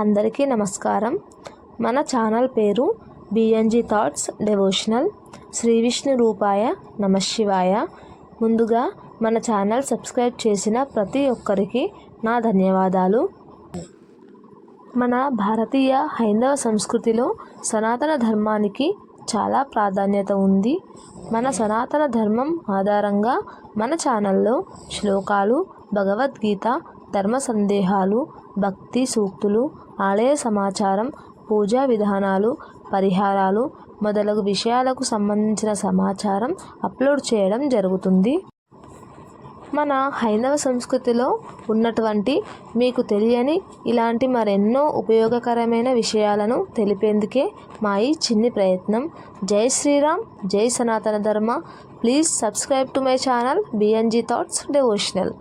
అందరికీ నమస్కారం. మన ఛానల్ పేరు BNG thoughts devotional Shri Vishnu రూపాయ నమశివాయ ముందుగా మన ఛానల్ సబ్స్క్రైబ్ చేసిన ప్రతి ఒక్కరికి నా ధన్యవాదాలు. మన భారతీయ హైందవ సంస్కృతిలో సనాతన ధర్మానికి చాలా ప్రాధాన్యత ఉంది. మన సనాతన ధర్మం ఆధారంగా మన ఛానల్లో శ్లోకాలు భగవద్గీత ధర్మ సందేహాలు భక్తి సూక్తులు ఆలయ సమాచారం పూజా విధానాలు పరిహారాలు మొదలగు విషయాలకు సంబంధించిన సమాచారం అప్లోడ్ చేయడం జరుగుతుంది. మన హైందవ సంస్కృతిలో ఉన్నటువంటి మీకు తెలియని ఇలాంటి మరెన్నో ఉపయోగకరమైన విషయాలను తెలిపేందుకే మా ఈ చిన్ని ప్రయత్నం. జై శ్రీరామ్ జై సనాతన ధర్మ. Please subscribe to my channel BNG thoughts devotional.